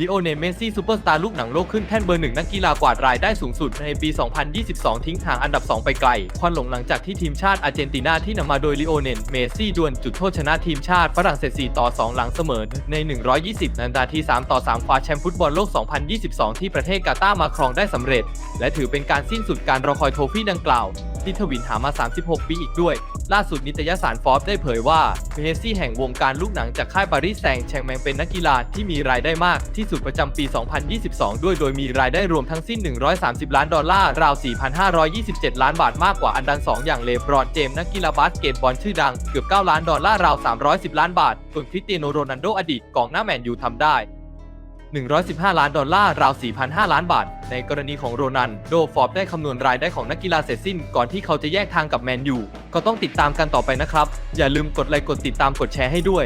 ลิโอเนลเมสซี่ซูเปอร์สตาร์ลูกหนังโลกขึ้นแท่นเบอร์หนึ่งนักกีฬากวาดรายได้สูงสุดในปี 2022 ทิ้งห่างอันดับ 2 ไปไกล ควันหลงหลังจากที่ทีมชาติอาร์เจนตินาที่นำมาโดยลิโอเนลเมสซี่ดวลจุดโทษชนะทีมชาติฝรั่งเศส 4 ต่อ 2 หลังเสมอใน 120 นาที 3 ต่อ 3 คว้าแชมป์ฟุตบอลโลก 2022 ที่ประเทศกาตาร์มาครองได้สำเร็จ และถือเป็นการสิ้นสุดการรอคอยโทฟี่ดังกล่าว ที่ทวินหามา 36 ปีอีกด้วย ล่าสุดนิตยสารฟอร์บได้เผยว่าเมสซี่แห่งวงการลูกหนังจากค่ายปารีสแซงแชงแมงเป็นนักกีฬาที่มีรายได้มากที่สุดประจำปี 2022 ด้วยโดยมีรายได้รวมทั้งสิ้น 130 ล้านดอลลาร์ราว 4,527 ล้านบาทมากกว่าอันดับสองอย่างเลบรอนเจมส์นักกีฬาบาสเกตบอลชื่อดังเกือบ 9 ล้านดอลลาร์ราว 310 ล้านบาทส่วนคริสเตียโนโรนัลโดอดีตกองหน้าแมนยูทำได้ 115 ล้านดอลลาร์ราว 4,500 ล้านบาท ในกรณีของโรนัน โดฟอร์บได้คำนวณรายได้ของนักกีฬาเสร็จสิ้นก่อนที่เขาจะแยกทางกับแมนยูก็ต้องติดตามกันต่อไปนะครับ อย่าลืมกดไลค์กดติดตามกดแชร์ให้ด้วย